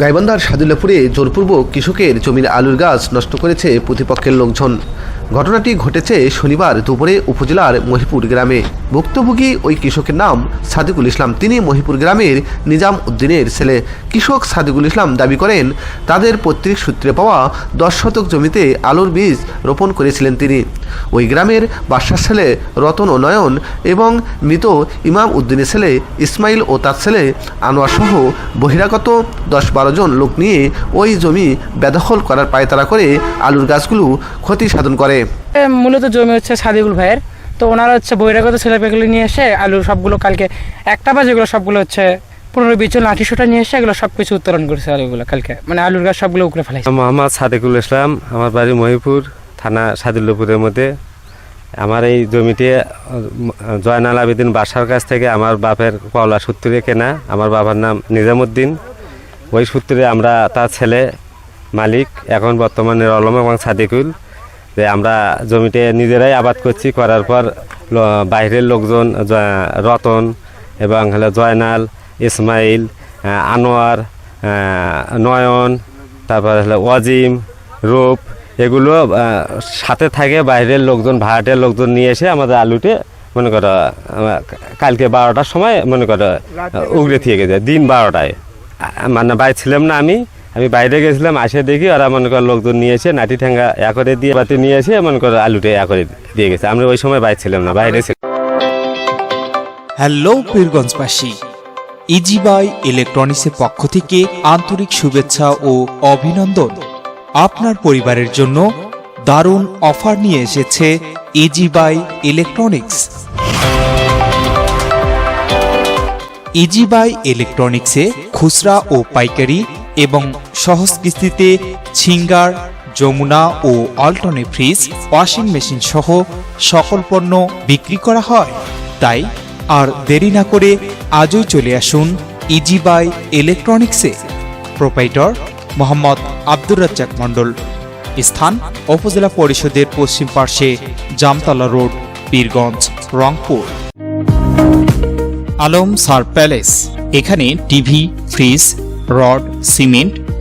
গাইবান্ধার সাদুল্লাপুরে জোরপূর্বক কৃষকের জমির আলুর গাছ নষ্ট করেছে প্রতিপক্ষের লোকজন। ঘটনাটি ঘটেছে শনিবার দুপুরে উপজেলার মহিপুর গ্রামে। ভুক্তভোগী ওই কৃষকের নাম সাদিকুল ইসলাম। তিনি মহিপুর গ্রামের নিজাম উদ্দিনের ছেলে। কৃষক সাদিকুল ইসলাম দাবি করেন, তাদের পৈতৃক সূত্রে পাওয়া দশ শতক জমিতে আলুর বীজ রোপণ করেছিলেন তিনি। ওই গ্রামের বাসার ছেলে রতন ও নয়ন এবং মৃত ইমাম উদ্দিনের ছেলে ইসমাইল ও তার ছেলে আনোয়ার সহ বহিরাগত দশ বারো জন লোক নিয়ে ওই জমি বেদখল করার পায়তারা করে আলুর গাছগুলো ক্ষতি সাধন করে। এ, মূলত জমি হচ্ছে সাদিকুল ভাইয়ের। তো ওনারা হচ্ছে বহিরাগত ছেলেপেগুলো নিয়ে এসে আলু সবগুলো কালকে একটা বা যেগুলো সবগুলো হচ্ছে পনেরো বিচল আঠিশোটা নিয়ে এসে এগুলো সব কিছু উত্তোলন করেছে আলুগুলো কালকে। মানে আলুর গাছ সবগুলো উপরে ফেলাইছে। মোহাম্মদ সাদেকুল ইসলাম আমার বাড়ি মহিপুর থানা সাদুল্লপুরের মধ্যে। আমার এই জমিটি জয়নাল আবেদিন বাসার কাছ থেকে আমার বাপের পাওলা সূত্রে কেনা। আমার বাবার নাম নিজামুদ্দিন। ওই সূত্রে আমরা তার ছেলে মালিক এখন বর্তমানে রলম এবং সাদিকুল। যে আমরা জমিতে নিজেরাই আবাদ করছি করার পর বাইরের লোকজন রতন এবং হলো জয়নাল ইসমাইল আনোয়ার নয়ন তারপর হলো ওয়াজিম রূপ এগুলো সাথে থাকে বাইরের লোকজন ভাড়াটের লোকজন নিয়ে এসে আমাদের আলুতে মনে করো কালকে বারোটার সময় মনে করো উগড়ে থেকে গেছে দিন বারোটায়। মানে বাইরে ছিলাম না আমি আমি বাইরে গেছিলাম, আসে দেখি ওরা মনে করো লোকজন নিয়ে এসে নাটি ঠ্যাঙ্গা এ করে দিয়ে বাতি নিয়ে এসে মনে করো আলুটা এ করে দিয়ে গেছে। আমরা ওই সময় বাইরে ছিলাম না, বাইরে ছিলাম। হ্যালো পীরগঞ্জবাসী ইজি বাই ইলেকট্রনিক্সের পক্ষ থেকে আন্তরিক শুভেচ্ছা ও অভিনন্দন। আপনার পরিবারের জন্য দারুণ অফার নিয়ে এসেছে easy buy electronics. Easy buy ইলেকট্রনিক্সে খুচরা ও পাইকারি এবং সহজ কিস্তিতে ছিঙ্গার, যমুনা ও অল্টনে ফ্রিজ, ওয়াশিং মেশিন সহ সকল পণ্য বিক্রি করা হয়। তাই আর দেরি না করে আজই চলে আসুন ইজি বাই ইলেকট্রনিক্সে প্রোপাইটর মোহাম্মদ আব্দুর রাজ্জাক মণ্ডল। স্থান উপজেলা পরিষদের পশ্চিম পার্শ্বে জামতলা রোড, পীরগঞ্জ, রংপুর। আলম সার প্যালেস। এখানে TV, fridge, rod, cement